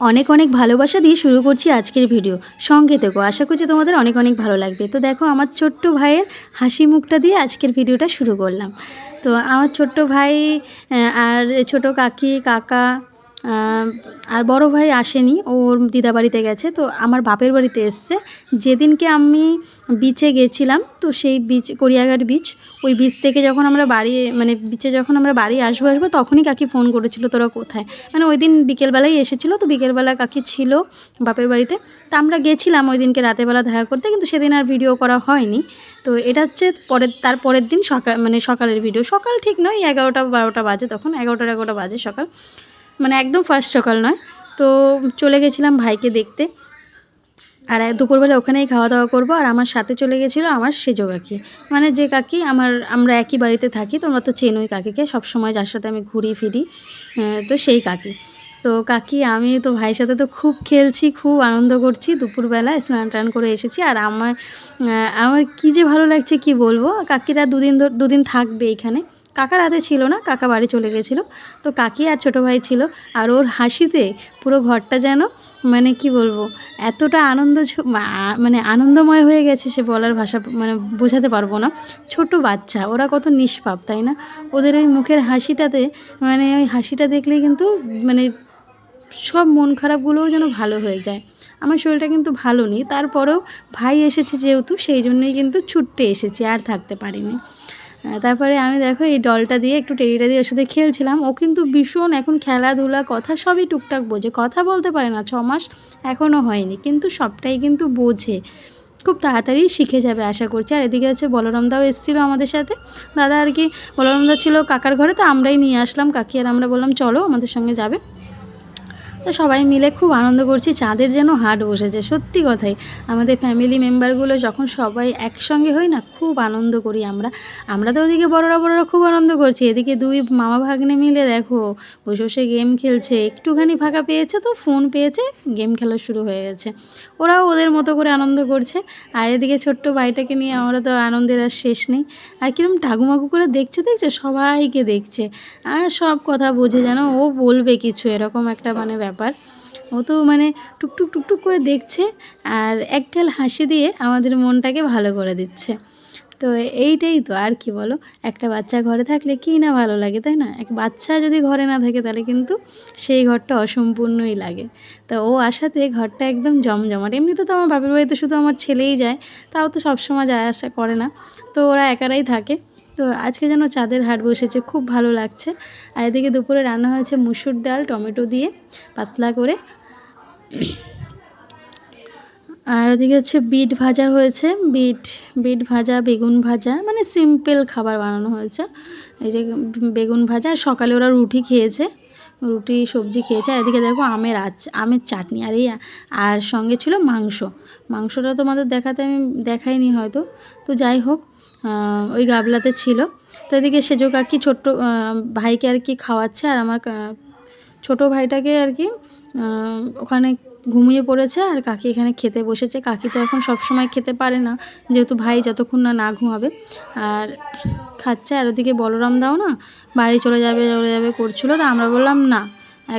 অনেক অনেক ভালোবাসা দিয়ে শুরু করছি আজকের ভিডিও। সঙ্গে থেকো, আশা করছি তোমাদের অনেক অনেক ভালো লাগবে। তো দেখো, আমার ছোট্ট ভাইয়ের হাসি মুখটা দিয়ে আজকের ভিডিওটা শুরু করলাম। তো আমার ছোট্ট ভাই আর ছোট কাকি, কাকা আর বড় ভাই আসেনি, ওর দিদা বাড়িতে গেছে, তো আমার বাপের বাড়িতে এসছে। যেদিনকে আমি বিচে গেছিলাম, তো সেই বিচ করিয়াঘাট বিচ ওই বিচ থেকে যখন আমরা বাড়ি মানে বিচে যখন আমরা বাড়ি আসব আসব, তখনই কাকি ফোন করেছিল, তোরা কোথায়? মানে ওই দিন বিকেলবেলায় এসেছিল, তো বিকেলবেলা কাকি ছিল বাপের বাড়িতে। তো আমরা গেছিলাম ওই দিনকে রাতেরবেলা দেখা করতে, কিন্তু সেদিন আর ভিডিও করা হয়নি। তো এটা হচ্ছে পরের, তার পরের দিন সকাল মানে সকালের ভিডিও সকাল ঠিক নয়, এগারোটা বারোটা বাজে তখন, এগারোটা এগারোটা বাজে সকাল। মানে একদম ফার্স্ট সকাল নয়। তো চলে গেছিলাম ভাইকে দেখতে। আর দুপুরবেলা ওখানেই খাওয়া দাওয়া করব। আর আমার সাথে চলে গেছিল আমার সেজো কাকি। মানে যে কাকি, আমার, আমরা একই বাড়িতে থাকি, তোমরা তো চেনোই কাকিকে। সব সময় যার সাথে আমি ঘুরি, ফিরি তো সেই কাকি। তো কাকি, আমি তো ভাইয়ের সাথে তো খুব খেলছি, খুব আনন্দ করছি। দুপুরবেলা স্নান টান করে এসেছি। আর আমার আমার কী যে ভালো লাগছে কি বলব? কাকিরা দুদিন দুদিন থাকবে এখানে। কাকা রাতে ছিল না, কাকা বাড়ি চলে গেছিল। তো কাকি আর ছোটো ভাই ছিল, আর ওর হাসিতে পুরো ঘরটা যেন মানে কি বলব, এতটা আনন্দ মানে আনন্দময় হয়ে গেছে সে বলার ভাষা মানে বোঝাতে পারব না। ছোট বাচ্চা, ওরা কত নিষ্পাপ, তাই না? ওদের ওই মুখের হাসিটাতে মানে ওই হাসিটা দেখলেই কিন্তু মানে সব মন খারাপগুলোও যেন ভালো হয়ে যায়। আমার শরীরটা কিন্তু ভালো নেই, তারপরেও ভাই এসেছে যেহেতু, সেই জন্যই কিন্তু ছুটতে এসেছি, আর থাকতে পারিনি। তারপরে আমি দেখো এই ডলটা দিয়ে একটু টেরিটা দিয়ে ওর সাথে খেলছিলাম। ও কিন্তু ভীষণ এখন খেলাধুলা, কথা সবই টুকটাক বোঝে। কথা বলতে পারে না ছ মাস এখনও হয়নি, কিন্তু সবটাই কিন্তু বোঝে। খুব তাড়াতাড়ি শিখে যাবে আশা করছি। আর এদিকে হচ্ছে বলরামদাও এসেছিল আমাদের সাথে। দাদা আর কি বলরামদা ছিল কাকার ঘরে, তো আমরাই নিয়ে আসলাম। কাকি আর আমরা বললাম, চলো আমাদের সঙ্গে যাবে। তো সবাই মিলে খুব আনন্দ করছি। চাঁদের যেন হাট বসেছে, সত্যি কথাই। আমাদের ফ্যামিলি মেম্বারগুলো যখন সবাই একসঙ্গে হই না, খুব আনন্দ করি আমরা। আমরা তো ওদিকে বড়রা বড়রা খুব আনন্দ করছি। এদিকে দুই মামা ভাগ্নে মিলে দেখো, বসে বসে গেম খেলছে। একটুখানি ফাঁকা পেয়েছে তো ফোন পেয়েছে গেম খেলা শুরু হয়ে গেছে। ওরাও ওদের মতো করে আনন্দ করছে। আর এদিকে ছোট্ট ভাইটাকে নিয়ে আমরা তো আনন্দের আর শেষ নেই। আর কিরম ঠাকুমাকু করে দেখছে দেখছে? সবাইকে দেখছে। আর সব কথা বোঝে যেন ও বলবে কিছু, এরকম একটা মানে ব্যাপার। ও তো মানে টুকটুক টুকটুক করে দেখছে আর একগাল হাসি দিয়ে আমাদের মনটাকে ভালো করে দিচ্ছে। তো এইটাই তো, আর কি বলো? একটা বাচ্চা ঘরে থাকলে কী না ভালো লাগে, তাই না? এক বাচ্চা যদি ঘরে না থাকে তাহলে কিন্তু সেই ঘরটা অসম্পূর্ণই লাগে। তো ও আসাতে ঘরটা একদম জমজমাট। এমনিতে তো আমার বাপের বাড়িতে শুধু আমার ছেলেই যায়, তাও তো সবসময় যায় আসা করে না। তো ওরা একারাই থাকে। তো আজকে যেন চাঁদের হাট বসেছে, খুব ভালো লাগছে। আর এদিকে দুপুরে রান্না হয়েছে মুসুর ডাল, টমেটো দিয়ে পাতলা করে। আর এদিকে হচ্ছে বিট ভাজা হয়েছে, বিট বিট ভাজা, বেগুন ভাজা মানে সিম্পল খাবার বানানো হয়েছে। এই যে বেগুন ভাজা, সকালে ওরা রুটি খেয়েছে। রুটি, সবজি খেয়েছে। আর এদিকে দেখো আমের আচ, আমের চাটনি আর এই আর সঙ্গে ছিল মাংস। মাংসটা তোমাদের দেখাতে আমি দেখাইনি হয়তো। তো যাই হোক ওই গাবলাতে ছিল। তো এদিকে সেজো কাকি ছোট্ট ভাইকে আর কি খাওয়াচ্ছে। আর আমার ছোট ভাইটাকে আর কি ওখানে ঘুমিয়ে পড়েছে আর কাকি এখানে খেতে বসেছে। কাকি তো এখন সব সময় খেতে পারে না, যেহেতু ভাই যতক্ষণ না না ঘুমাবে। আর খাচ্ছে, আর ওদিকে বলরাম দাও না, বাড়ি চলে যাবে চলে যাবে করছিল। তো আমরা বললাম, না,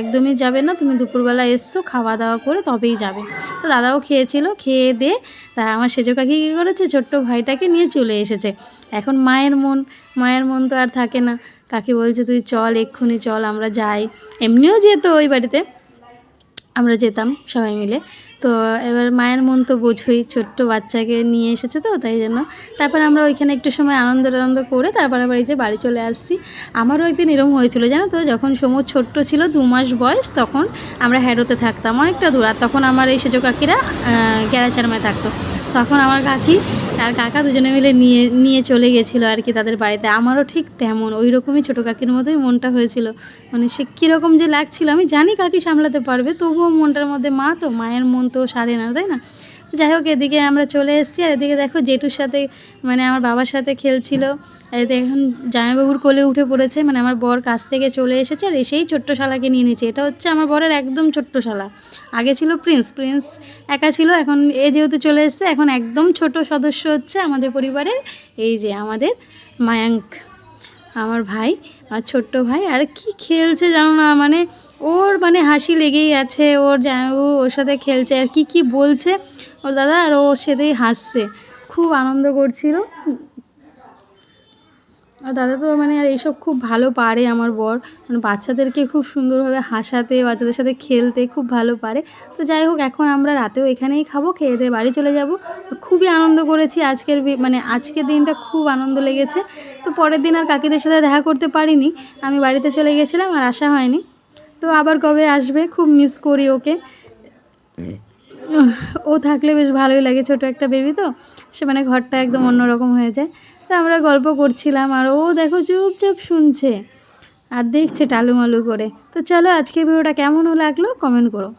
একদমই যাবে না, তুমি দুপুরবেলা এসছো খাওয়া দাওয়া করে তবেই যাবে। তো দাদাও খেয়েছিল, খেয়ে দিয়ে তা আমার সেজো কাকি কী করেছে, ছোট্ট ভাইটাকে নিয়ে চলে এসেছে। এখন মায়ের মন মায়ের মন তো আর থাকে না। কাকি বলছে, তুই চল, এক্ষুনি চল, আমরা যাই। এমনিও যেত ওই বাড়িতে। আমরা যেতাম সবাই মিলে। তো এবার মায়ের মন তো বোঝোই, ছোট্ট বাচ্চাকে নিয়ে এসেছে তো, তাই জন্য। তারপর আমরা ওইখানে একটু সময় আনন্দ টানন্দ করে তারপরে এই যে বাড়ি চলে আসছি। আমারও একদিন এরম হয়েছিল, জানো তো, যখন সময় ছোট্ট ছিল, দু মাস বয়স, তখন আমরা হ্যারোতে থাকতাম। অনেকটা দূর, আর তখন আমার এই সেজো কাকিরা গ্যারাচারমায় থাকতো। তখন আমার কাকি আর কাকা দুজনে মিলে নিয়ে নিয়ে চলে গেছিল আর কি তাদের বাড়িতে। আমারও ঠিক তেমন ওই রকমই ছোটো কাকির মতোই মনটা হয়েছিল। মানে সে কীরকম যে লাগছিল, আমি জানি কাকি সামলাতে পারবে, তবুও মনটার মধ্যে মা তো, মায়ের মন তো সারে না, তাই না? যাই হোক, এদিকে আমরা চলে এসেছি আর এদিকে দেখো জেঠুর সাথে মানে আমার বাবার সাথে খেলছিল। এদিকে এখন জামাইবাবুর কোলে উঠে পড়েছে মানে আমার বর কাছ থেকে চলে এসেছে আর এসেই ছোট্ট শালাকে নিয়ে নিয়েছে। এটা হচ্ছে আমার বরের একদম ছোট্ট শালা আগে ছিল প্রিন্স প্রিন্স একা ছিল, এখন এ যেহেতু চলে এসেছে, এখন একদম ছোট সদস্য হচ্ছে আমাদের পরিবারের, এই যে আমাদের মায়াঙ্ক। আমার ভাই, আমার ছোট্ট ভাই, আর কি খেলছে জানো না মানে ওর মানে হাসি লেগেই আছে, ওর জামাইবাবু ওর সাথে খেলছে, আর কি কি বলছে, ওর দাদা আর ওর সাথেই হাসছে, খুব আনন্দ করছিল। আর দাদা তো মানে আর এইসব খুব ভালো পারে আমার বর। মানে বাচ্চাদেরকে খুব সুন্দরভাবে হাসাতে, বাচ্চাদের সাথে খেলতে খুব ভালো পারে। তো যাই হোক, এখন আমরা রাতেও এখানেই খাব, খেয়ে দিয়ে বাড়ি চলে যাব। খুবই আনন্দ করেছি আজকের মানে আজকের দিনটা খুব আনন্দ লেগেছে। তো পরের দিন আর কাকিদের সাথে দেখা করতে পারিনি। আমি বাড়িতে চলে গেছিলাম আর আসা হয়নি। তো আবার কবে আসবে খুব মিস করি ওকে। ও থাকলে বেশ ভালোই লাগে, ছোট একটা বেবি তো। সে মানে ঘরটা একদম অন্যরকম হয়ে যায়। তো আমরা গল্প করছিলাম আর ও দেখো চুপচাপ শুনছে আর দেখছে টালুমালু করে। তো চলো আজকের ভিডিওটা কেমন লাগল কমেন্ট করো।